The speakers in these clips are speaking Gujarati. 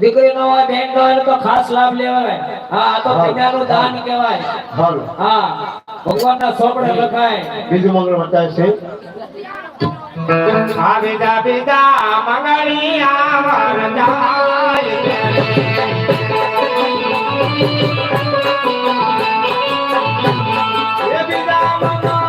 દીકરી નો હોય બેન હોય તો ખાસ લાભ લેવાય. હા આ તો કન્યાનું દાન કહેવાય. હા હા ભગવાનના સોપડે લખાય. બીજું મંગળ બતાવે છે. આ બીજા બીજા મંગળિયા વરદાય એ બીજા મંગળ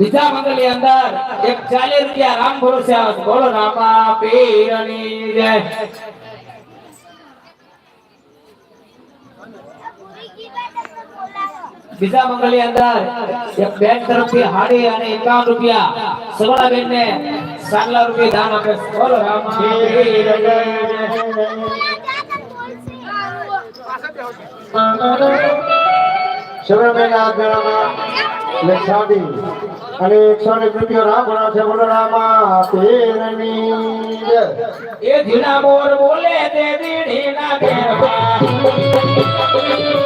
બીજા મંગળની અંદર એક ચાલીસ રૂપિયા રામ ભરોસે આવે બોલો રામા પીરની જય બીજા મંગળની અંદર એક બેન તરફથી હાડી અને એકાવન રૂપિયા સગડા બેન ને સાગલા રૂપિયા દાન આપે. બોલો રામા પીરની હાથ મેળવવામાં સાડી અને એકસો ને રૂપિયો રામ છે, બોલો રામા, તેરની. એ ધીણા મોર બોલે તે બેવા. દીડીના